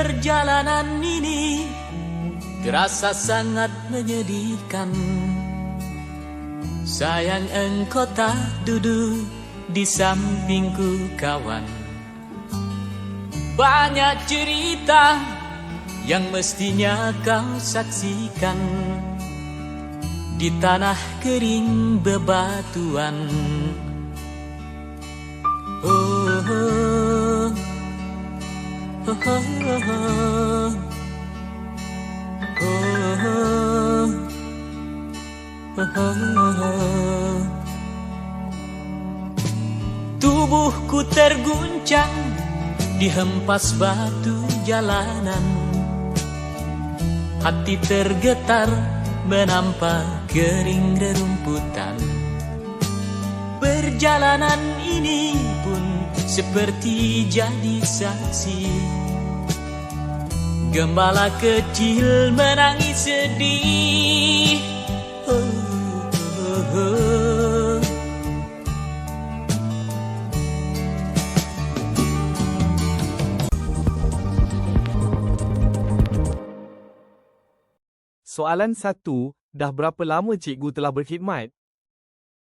Perjalanan ini terasa sangat menyedihkan. Sayang engkau tak duduk di sampingku kawan. Banyak cerita yang mestinya kau saksikan Di tanah kering bebatuan dihempas batu jalanan. Hati tergetar menampak kering rerumputan. Perjalanan ini pun seperti jadi saksi. Gembala kecil menangis sedih Soalan satu, dah berapa lama cikgu telah berkhidmat?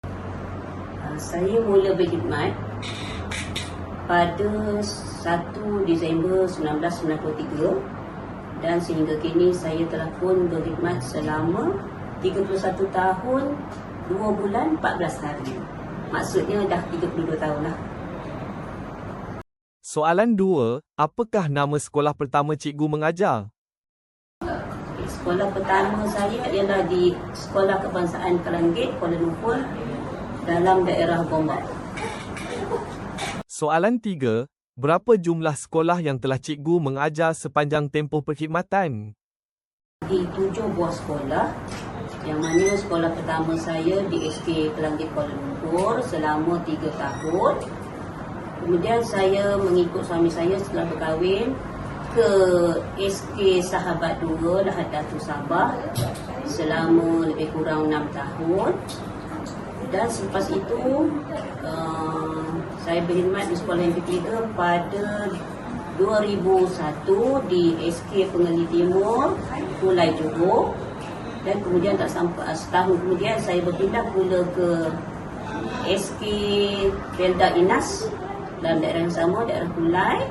Ah, Saya mula berkhidmat pada 1 Disember 1993 dan sehingga kini saya telah pun berkhidmat selama 31 tahun 2 bulan 14 hari. Maksudnya dah 32 tahun lah. Soalan dua, apakah nama sekolah pertama cikgu mengajar? Sekolah pertama saya ialah di Sekolah Kebangsaan Kelanggit, Kuala Lumpur dalam daerah Gombak. Soalan tiga, berapa jumlah sekolah yang telah cikgu mengajar sepanjang tempoh perkhidmatan? Di tujuh buah sekolah yang mana sekolah pertama saya di SK Kelanggit Kuala Lumpur selama tiga tahun. Kemudian saya mengikut suami saya setelah berkahwin ke SK Sahabat 2 Lahad Datu Sabah selama lebih kurang enam tahun. Dan selepas itu uh, saya berkhidmat di sekolah yang ketiga pada 2001 di SK Pengali Timur, Kulai Johor dan kemudian tak sampai setahun kemudian saya berpindah pula ke SK Felda Inas dalam daerah yang sama, daerah Kulai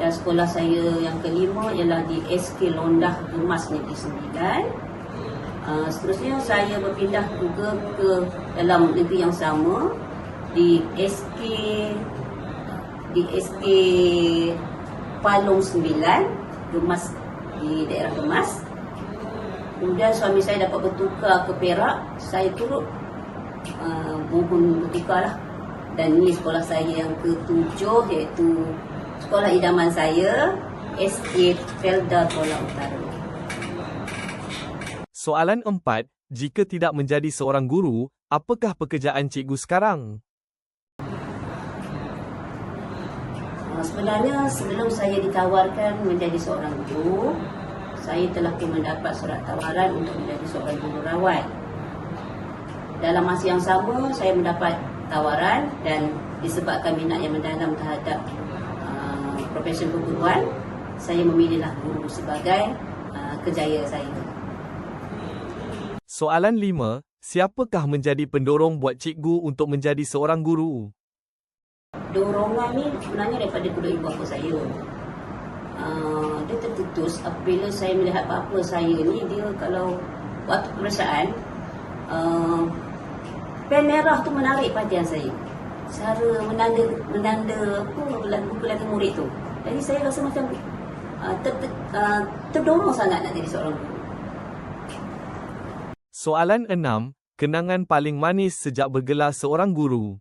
dan sekolah saya yang kelima ialah di SK Londah Gemas Negeri Sembilan. Uh, seterusnya saya berpindah juga ke dalam negeri yang sama. Di SK di SK Palung Sembilan Gemas di daerah Gemas Kemudian suami saya dapat bertukar ke Perak. Saya turut uh, mohon bertukar lah Dan ini sekolah saya yang ketujuh iaitu Sekolah idaman saya SK Felda Kuala Utara Soalan empat, jika tidak menjadi seorang guru, apakah pekerjaan cikgu sekarang? Uh, Sebenarnya sebelum saya ditawarkan menjadi seorang guru, saya telah pun mendapat surat tawaran untuk menjadi seorang guru rawat. Dalam masa yang sama, saya mendapat tawaran dan disebabkan minat yang mendalam terhadap uh, profesi perguruan, saya memilihlah guru sebagai uh, kerjaya saya. Soalan lima, siapakah menjadi pendorong buat cikgu untuk menjadi seorang guru? Dorongan ni sebenarnya daripada kedua ibu bapa saya. Uh, dia tertutus apabila saya melihat bapa saya ni dia kalau waktu pemeriksaan uh, pen merah tu menarik perhatian saya. Cara menanda menanda apa buku lagi murid tu. Jadi saya rasa macam uh, ter, ter, uh, terdorong sangat nak jadi seorang guru. Soalan enam, kenangan paling manis sejak bergelar seorang guru.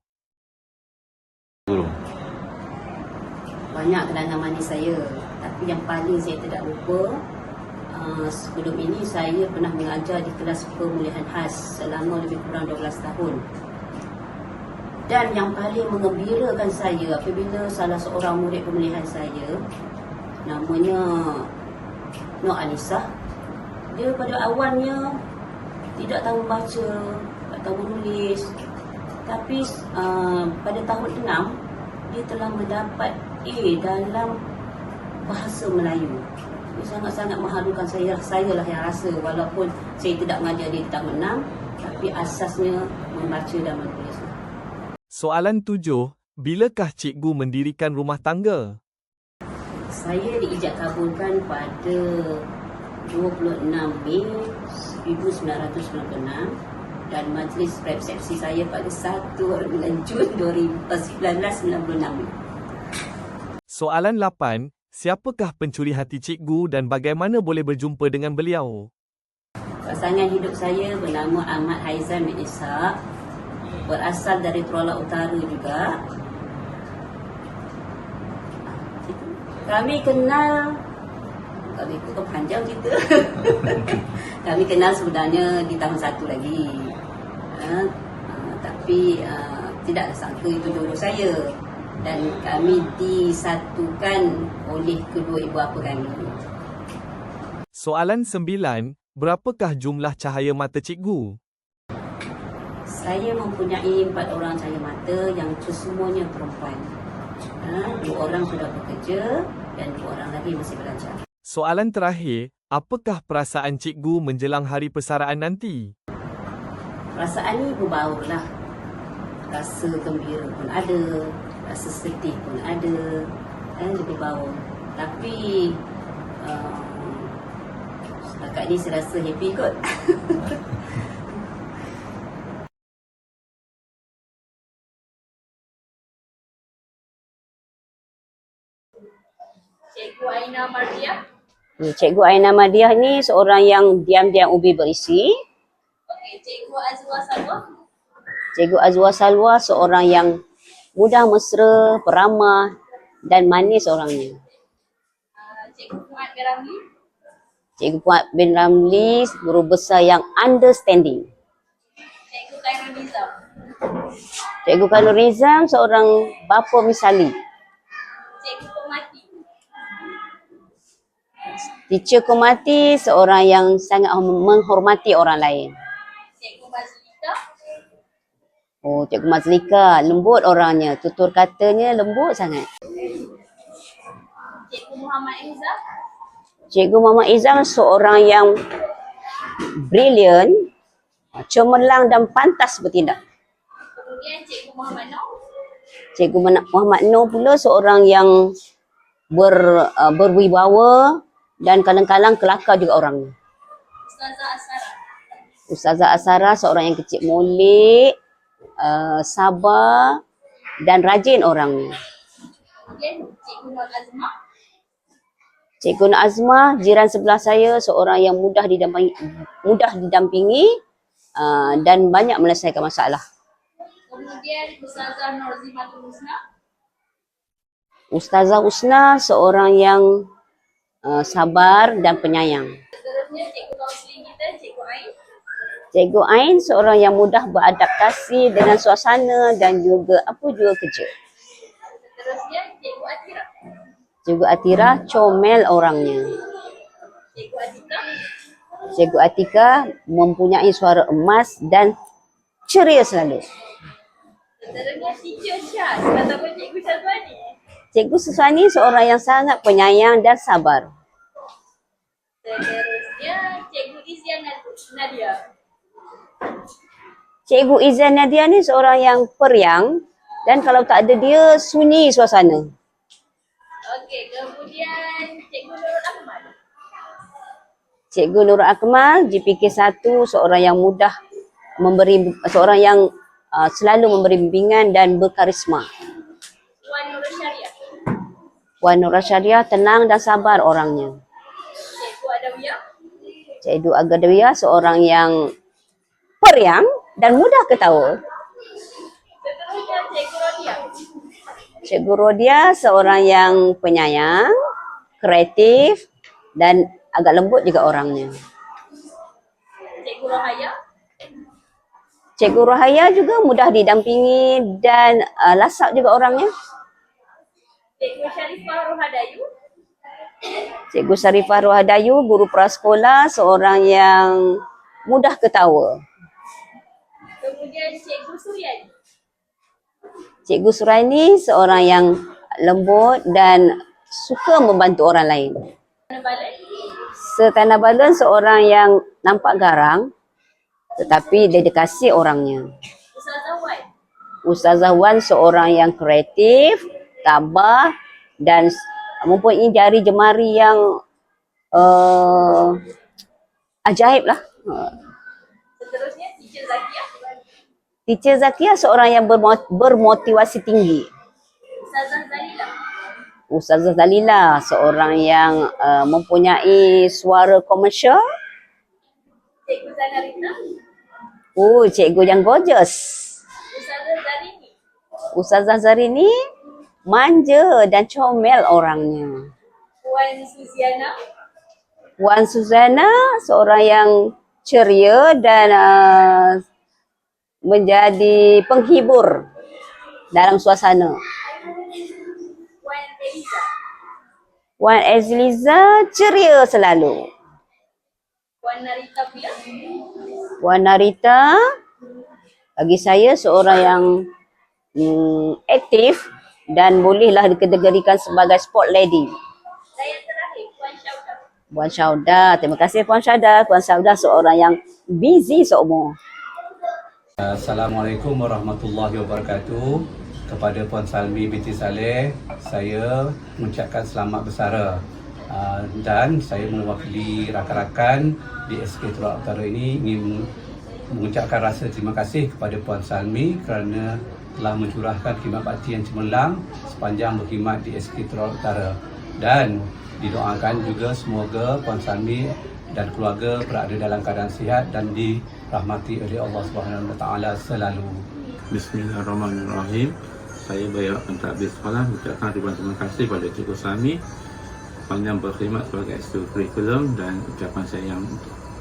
Guru. banyak kenangan manis saya tapi yang paling saya tidak lupa uh, sebelum ini saya pernah mengajar di kelas pemulihan khas selama lebih kurang 12 tahun dan yang paling mengembirakan saya apabila salah seorang murid pemulihan saya namanya Nur Anisah dia pada awalnya tidak tahu baca tak tahu menulis tapi uh, pada tahun 6 dia telah mendapat A dalam bahasa Melayu. Ini sangat-sangat mengharukan saya. Saya lah yang rasa walaupun saya tidak mengajar di tahun 6 tapi asasnya membaca dan menulis. Soalan tujuh, bilakah cikgu mendirikan rumah tangga? Saya diijak kabulkan pada 26 Mei 1996 dan majlis resepsi saya pada 1 bulan Jun 1996. Soalan lapan, siapakah pencuri hati cikgu dan bagaimana boleh berjumpa dengan beliau? Pasangan hidup saya bernama Ahmad Haizan bin Ishaq berasal dari Teruala Utara juga. Kami kenal kami itu panjang cerita. kami kenal sebenarnya di tahun satu lagi. Ha, uh, tapi uh, tidak sangka itu jodoh saya dan kami disatukan oleh kedua ibu bapa kami. Soalan sembilan, berapakah jumlah cahaya mata cikgu? Saya mempunyai empat orang cahaya mata yang kesemuanya perempuan. Ha, dua orang sudah bekerja dan dua orang lagi masih belajar. Soalan terakhir, apakah perasaan cikgu menjelang hari persaraan nanti? Perasaan ni berbaur lah. Rasa gembira pun ada, rasa sedih pun ada, kan dia berbaur. Tapi um, setakat ni saya rasa happy kot. Cikgu Aina Mardia. Ni, Cikgu Aina Madiah ni seorang yang diam-diam ubi berisi. Okey, Cikgu Azwa Salwa. Cikgu Azwa Salwa seorang yang mudah mesra, peramah dan manis orangnya. Uh, Cikgu Fuad Garamli. Cikgu Puan bin Ramli guru besar yang understanding. Cikgu Khairul Nizam. Cikgu Khairul Rizam seorang bapa misali. Cikgu Teacher Komati seorang yang sangat menghormati orang lain. Cikgu Mazlika. Oh, Cikgu Mazlika lembut orangnya, tutur katanya lembut sangat. Cikgu Muhammad Izzah. Cikgu Muhammad Izam seorang yang brilliant, cemerlang dan pantas bertindak. Kemudian Cikgu Muhammad Noh. Cikgu Muhammad Noh pula seorang yang ber, uh, berwibawa dan kadang-kadang kelakar juga orangnya. Ustazah Asara. Ustazah Asara seorang yang kecil molek, uh, sabar dan rajin orangnya. Kemudian Cikgu Nur Azma. Cikgu Nur Azmah, jiran sebelah saya, seorang yang mudah didampingi, mudah didampingi uh, dan banyak menyelesaikan masalah. Kemudian Ustazah Nur Zimatul Husna. Ustazah Usna, seorang yang uh, sabar dan penyayang. Seterusnya Cikgu kita, Cikgu Ain. Cikgu Ain, seorang yang mudah beradaptasi dengan suasana dan juga apa juga kerja. Seterusnya Cikgu Atira. Cikgu Atira, comel orangnya. Cikgu Atika. Cikgu Atika mempunyai suara emas dan ceria selalu. Seterusnya Teacher Syaz ataupun Cikgu Syazwani. Cikgu Suswani seorang yang sangat penyayang dan sabar. Seterusnya Cikgu Izian Nadia. Cikgu Izan Nadia ni seorang yang periang dan kalau tak ada dia sunyi suasana. Okey, kemudian Cikgu Nurul Ahmad. Cikgu Nurul Akmal, GPK 1, seorang yang mudah memberi, seorang yang uh, selalu memberi bimbingan dan berkarisma. Puan Nurul Syariah tenang dan sabar orangnya. Cikgu Adawiyah. Cikgu seorang yang periang dan mudah ketawa. Cikgu Rodia seorang yang penyayang, kreatif dan agak lembut juga orangnya. Cikgu Rohaya. Cikgu Rohaya juga mudah didampingi dan uh, lasak juga orangnya. Cikgu Sharifah Rohadayu. Cikgu Sarifah Rohadayu, guru prasekolah, seorang yang mudah ketawa. Kemudian Cikgu Suryani. Cikgu Suraini, seorang yang lembut dan suka membantu orang lain. Setana Balon seorang yang nampak garang tetapi dedikasi orangnya. Ustazah Wan. Ustazah Wan seorang yang kreatif, tabah dan mempunyai jari jemari yang uh, ajaib lah. Uh, Seterusnya, Teacher Zakia. Teacher Zakia seorang yang bermo- bermotivasi tinggi. Ustazah Zalila. Ustazah Dalila seorang yang uh, mempunyai suara komersial. Cikgu Zanarita. Oh, cikgu yang gorgeous. Ustazah Zarini. Ustazah Zarini manja dan comel orangnya. Puan Suziana. Wan Suzana seorang yang ceria dan uh, menjadi penghibur dalam suasana. Puan Eliza. Wan Ezliza ceria selalu. Puan Narita pula. Wan Narita bagi saya seorang yang mm, aktif dan bolehlah dikategorikan sebagai sport lady. Puan Syauda. Terima kasih Puan Syauda. Puan Syauda seorang yang busy seumur. Assalamualaikum warahmatullahi wabarakatuh. Kepada Puan Salmi binti Saleh, saya mengucapkan selamat bersara. Uh, dan saya mewakili rakan-rakan di SK Turak Utara ini ingin mengucapkan rasa terima kasih kepada Puan Salmi kerana telah mencurahkan khidmat bakti yang cemerlang sepanjang berkhidmat di SK Turak Utara. Dan didoakan juga semoga Puan Salmi dan keluarga berada dalam keadaan sihat dan dirahmati oleh Allah Subhanahu Wa Taala selalu. Bismillahirrahmanirrahim. Saya Bayak Pentadbir Sekolah mengucapkan ribuan terima kasih kepada Cikgu Sami panjang berkhidmat sebagai ekskurikulum dan ucapan saya yang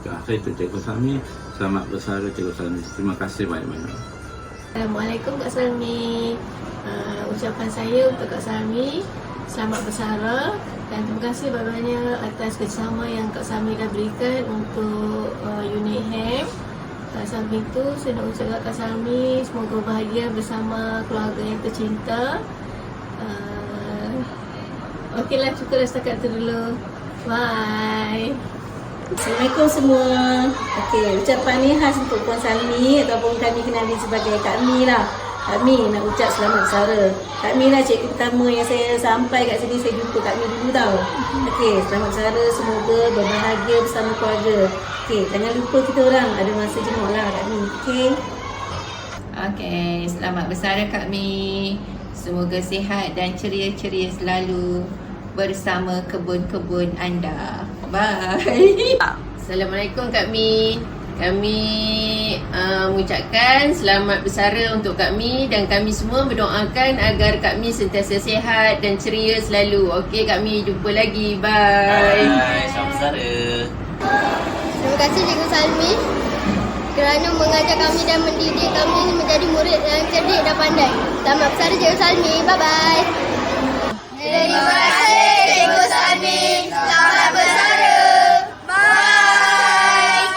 terakhir untuk Cikgu Sami selamat bersara Cikgu Sami. Terima kasih banyak-banyak. Assalamualaikum Kak Salmi. Uh, ucapan saya untuk Kak Salmi selamat bersara dan terima kasih banyak-banyak atas kerjasama yang Kak Salmi dah berikan untuk uh, unit HEM. Uh, samping itu saya nak ucapkan Kak Salmi semoga bahagia bersama keluarga yang tercinta. Uh, Okeylah cukuplah setakat itu dulu. Bye. Assalamualaikum semua. Okey, ucapan ni khas untuk Puan Salmi ataupun kami kenali sebagai Kak Mi lah. Kak Mi nak ucap selamat bersara. Kak Mi lah cikgu pertama yang saya sampai kat sini saya jumpa Kak Mi dulu tau. Okey, selamat bersara semoga berbahagia bersama keluarga. Okey, jangan lupa kita orang ada masa jenguk lah Kak Mi. Okey. Okey, selamat bersara Kak Mi. Semoga sihat dan ceria-ceria selalu bersama kebun-kebun anda. Bye. Assalamualaikum Kak Mi. Kami uh, mengucapkan selamat bersara untuk Kak Mi dan kami semua berdoakan agar Kak Mi sentiasa sihat dan ceria selalu. Okey Kak Mi, jumpa lagi. Bye. Hai, selamat bersara. Terima kasih Cikgu Salmi kerana mengajar kami dan mendidik kami menjadi murid yang cerdik dan pandai. Selamat bersara Cikgu Salmi. Bye-bye. Terima kasih Cikgu Salmi. Selamat bersara. Bye.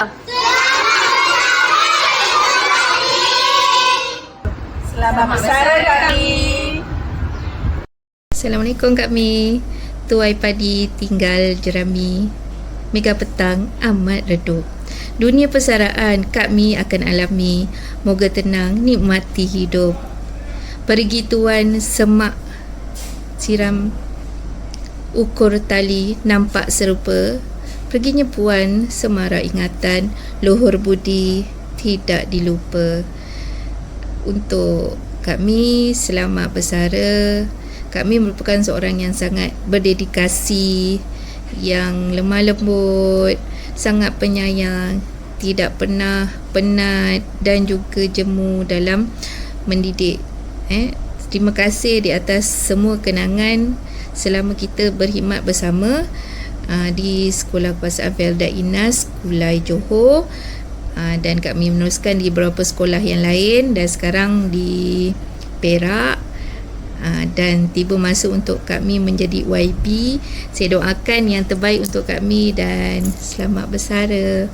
Assalamualaikum Kak Mi Tuai padi tinggal jerami Mega petang amat redup Dunia persaraan Kak Mi akan alami Moga tenang nikmati hidup Pergi tuan semak Siram Ukur tali nampak serupa Perginya puan semara ingatan Luhur budi tidak dilupa untuk kami selamat bersara. Kami merupakan seorang yang sangat berdedikasi, yang lemah lembut, sangat penyayang, tidak pernah penat dan juga jemu dalam mendidik. Eh, terima kasih di atas semua kenangan selama kita berkhidmat bersama uh, di Sekolah Kekuasaan Felda Inas, Kulai Johor. Uh, dan kami meneruskan di beberapa sekolah yang lain dan sekarang di Perak uh, dan tiba masa untuk kami menjadi YB saya doakan yang terbaik untuk kami dan selamat bersara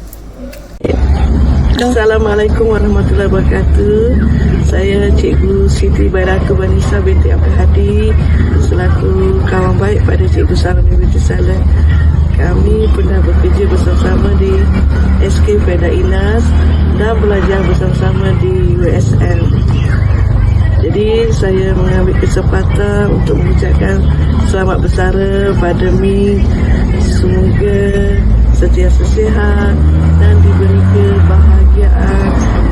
Assalamualaikum warahmatullahi wabarakatuh. Saya Cikgu Siti Bairatu Banisa binti Abdul Hadi. selaku kawan baik pada Cikgu Salami binti Saleh. Kami pernah bekerja bersama-sama di SK Peda Inas dan belajar bersama-sama di USL. Jadi saya mengambil kesempatan untuk mengucapkan selamat bersara pada Mi. Semoga sentiasa sihat dan diberi kebahagiaan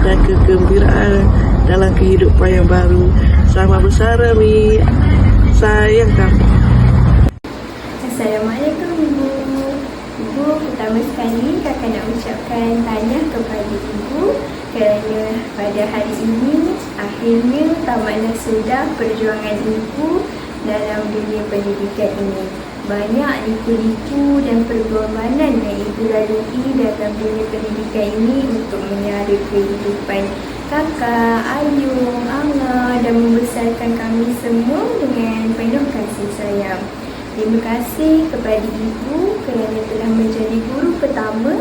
dan kegembiraan dalam kehidupan yang baru. Selamat bersara Mi. Sayang kamu. Assalamualaikum Ibu. Ibu, pertama sekali kakak nak ucapkan tanya kepada Ibu kerana pada hari ini akhirnya tamatlah sudah perjuangan Ibu dalam dunia pendidikan ini. Banyak liku-liku dan pergolanan yang Ibu lalui dalam dunia pendidikan ini untuk menyara kehidupan kakak, ayung, Anga dan membesarkan kami semua dengan penuh kasih sayang. Terima kasih kepada ibu kerana telah menjadi guru pertama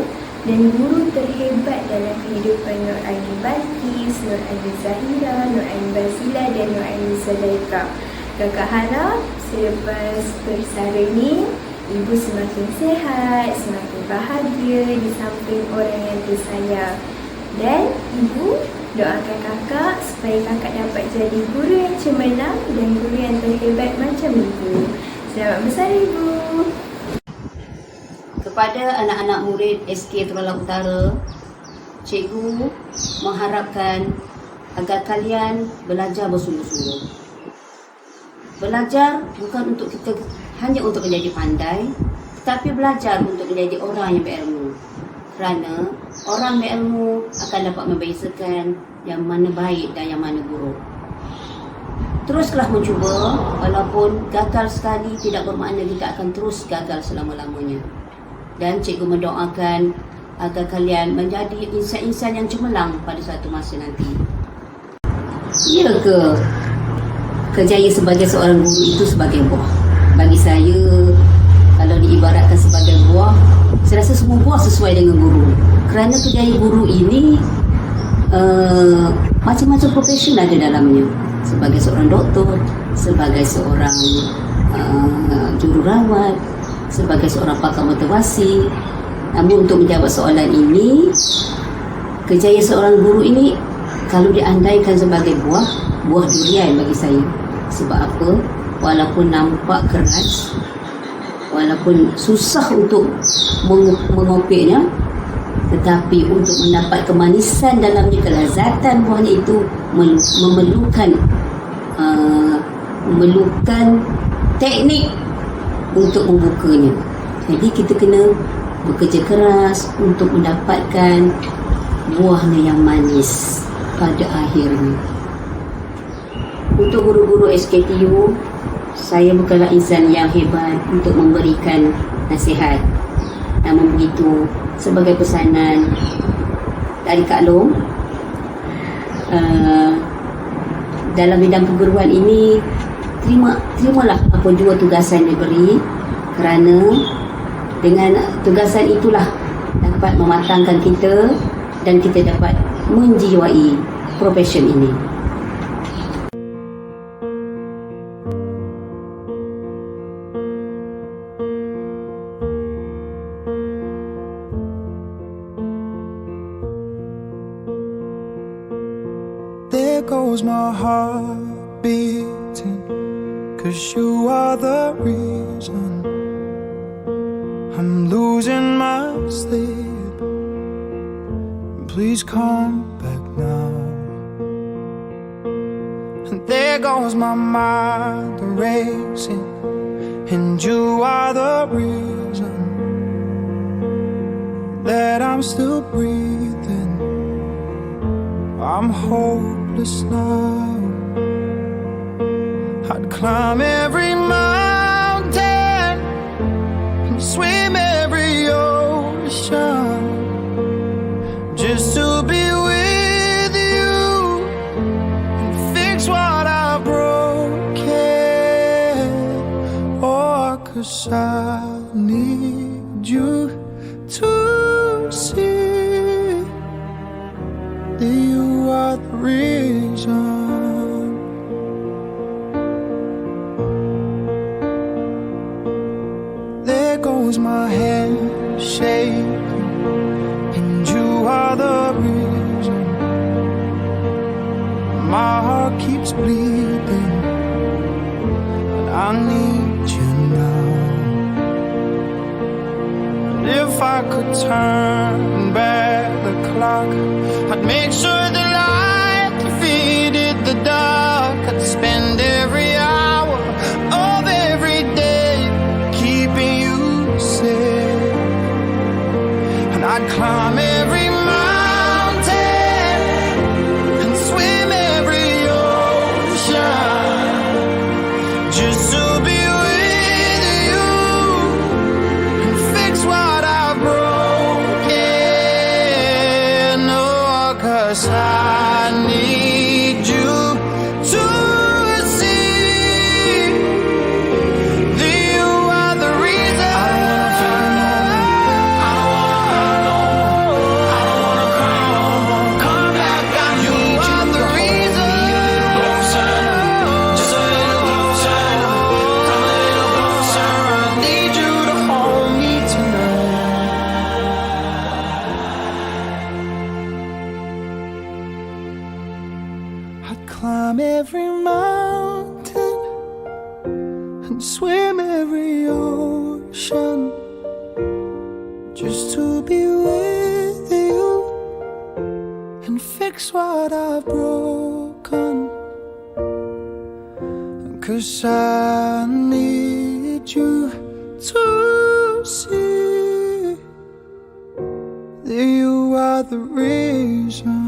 dan guru terhebat dalam kehidupan Nur Aini Balkis, Nur Aini Zahira, Nur Aini Basila dan Nur Aini Zalaika. Kakak harap selepas bersara ini, ibu semakin sihat, semakin bahagia di samping orang yang tersayang. Dan ibu doakan kakak supaya kakak dapat jadi guru yang cemerlang dan guru yang terhebat macam ibu. Selamat bersara ibu. Kepada anak-anak murid SK Terulang Utara, cikgu mengharapkan agar kalian belajar bersungguh-sungguh. Belajar bukan untuk kita hanya untuk menjadi pandai, tetapi belajar untuk menjadi orang yang berilmu. Kerana orang berilmu akan dapat membezakan yang mana baik dan yang mana buruk. Teruslah mencuba walaupun gagal sekali tidak bermakna kita akan terus gagal selama-lamanya. Dan cikgu mendoakan agar kalian menjadi insan-insan yang cemerlang pada suatu masa nanti. Ya ke? Kejayaan sebagai seorang guru itu sebagai buah. Bagi saya, kalau diibaratkan sebagai buah, saya rasa semua buah sesuai dengan guru. Kerana kejayaan guru ini uh, macam-macam profesion ada dalamnya sebagai seorang doktor, sebagai seorang uh, jururawat, sebagai seorang pakar motivasi. Namun untuk menjawab soalan ini, kejayaan seorang guru ini kalau diandaikan sebagai buah, buah durian bagi saya. Sebab apa? Walaupun nampak keras, walaupun susah untuk meng- tetapi untuk mendapat kemanisan dalamnya kelazatan buahnya itu memerlukan uh, memerlukan teknik untuk membukanya. Jadi kita kena bekerja keras untuk mendapatkan buahnya yang manis pada akhirnya. Untuk guru-guru SKTU, saya bukanlah insan yang hebat untuk memberikan nasihat. Namun begitu, sebagai pesanan dari Kak Long, uh, dalam bidang keguruan ini, terima terimalah apa jua tugasan yang diberi kerana dengan tugasan itulah dapat mematangkan kita dan kita dapat menjiwai profesion ini. My mind racing, and you are the reason that I'm still breathing. I'm hopeless now. I'd climb every mountain and swim every course I need you to see that you are the reason. There goes my head shaking, and you are the reason. My heart keeps bleeding, and I need. if I could turn. climb every mountain and swim every ocean just to be with you and fix what I've broken. Cause I need you to see that you are the reason.